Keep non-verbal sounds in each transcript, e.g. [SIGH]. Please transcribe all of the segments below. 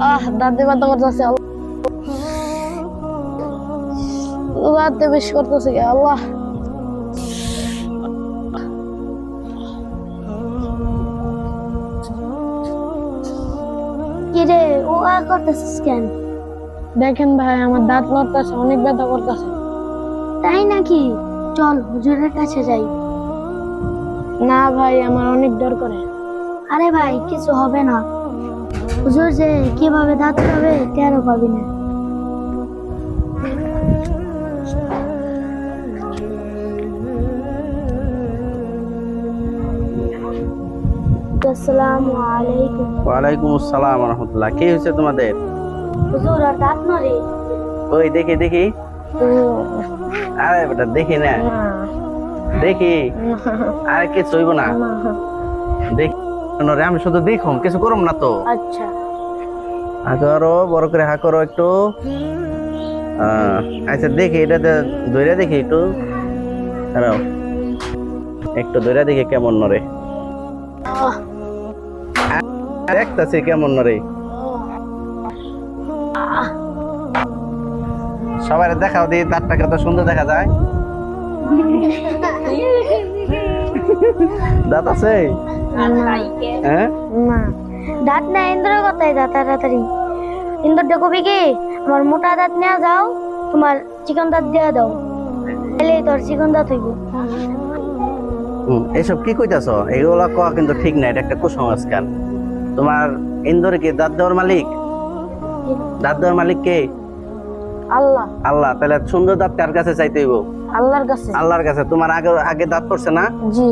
আহ দাঁতে ব্যথা করতেছে দাঁতে বেশি করতেছে আল্লাহ। কিরে ও আ করতেছিস কেন? দেখেন ভাই আমার দাঁত লড়তেছে অনেক ব্যথা করতেছে। তাই নাকি? চল হুজুরের কাছে যাই। না ভাই আমার অনেক ডর করে। আরে ভাই কিছু হবে না। হুজুর যে কীভাবে দাঁত পাবে টেরও পাবি না। আসসালামু আলাইকুম। ওয়ালাইকুম আসসালাম রহমতুল্লাহ। কি হয়েছে তোমাদের? হুজুর আর দাঁত নড়ে? ওই দেখি দেখি। আরে বেটা দেখি না। দেখি। আরে কিছু হইব না। দেখি। রে আমি শুধু দেখুম কিছু করুম না তো। আচ্ছা। করো বড় করে হা করো একটু। আচ্ছা দেখি এটা দইরা দেখি একটু। দাঁড়াও। একটু দইরা দেখি কেমন নরে। দেখতাছি কেমন নরে। সবাই দেখাও দিই তারটা কত সুন্দর দেখা যায়। [LAUGHS] দাঁত আছে? হ্যাঁ? না দাঁত না ইন্দ্র তাড়াতাড়ি। ইন্দ্র দেখবি কি আমার মোটা দাঁত নিয়ে যাও তোমার চিকন দাঁত দিয়ে দাও। তাহলে তোর চিকন দাঁত হইব। এসব কি কইতাছ? এগুলা কওয়া কিন্তু ঠিক না এটা একটা কুসংস্কার। তোমার ইন্দোর কি দাঁত দেওয়ার মালিক? দাঁত দেওয়ার মালিক কে? আল্লাহ। আল্লাহ তাহলে সুন্দর দাঁত কার কাছে চাইতে হইব? আল্লাহর কাছে। আল্লাহর কাছে। তোমার আগে আগে দাঁত পড়ছে না? জি।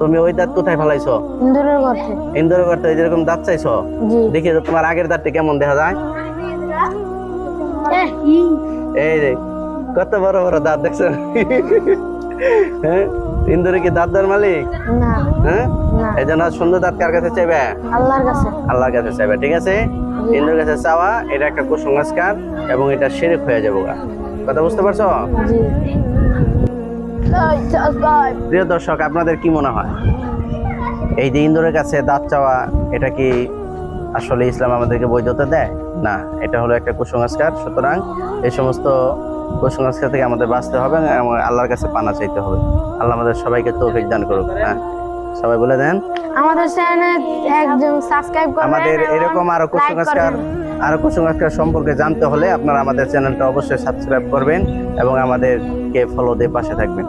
তুমি ওই দাঁত কোথায় ফেলাইছো? ইন্দুরের ঘরে ইন্দোর করতে যেরকম দাঁত চাইছো? দেখি তোমার আগের দাঁতটা কেমন দেখা যায়? এই রে কত বড় বড় দাঁত দেখছ হ্যাঁ? ইন্দোরে কি দাঁত দেওয়ার মালিক? না। হ্যাঁ? এই জন্য সুন্দর দাঁত কার কাছে চাইবে? আল্লাহর কাছে। আল্লাহর কাছে চাইবে ঠিক আছে? ইন্দ্রের কাছে চাওয়া এটা একটা কুসংস্কার এবং এটা শিরক হয়ে যাব কথা বুঝতে পারছ? প্রিয় দর্শক আপনাদের কি মনে হয়? এই যে ইন্দোরের কাছে দাঁত চাওয়া এটা কি আসলে ইসলাম আমাদেরকে বৈধতা দেয়? না এটা হলো একটা কুসংস্কার। সুতরাং এই সমস্ত কুসংস্কার থেকে আমাদের বাঁচতে হবে এবং আল্লাহর কাছে পানা চাইতে হবে। আল্লাহ আমাদের সবাইকে তৌফিক দান করুক। হ্যাঁ সবাই বলে দেন। আমাদের চ্যানেলে একজন সাবস্ক্রাইব করবেন আমাদের এরকম আরও কুসংস্কার। আরও কুসংস্কার সম্পর্কে জানতে হলে আপনারা আমাদের চ্যানেলটা অবশ্যই সাবস্ক্রাইব করবেন এবং আমাদেরকে ফলো দিয়ে পাশে থাকবেন।